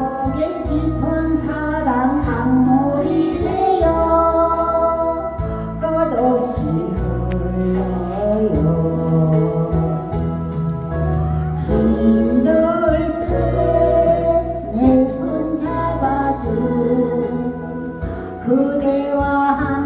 속에 깊은 사랑 강물이 되어 끝없이 흘러요. 힘들 때내손 잡아준 그대와 함께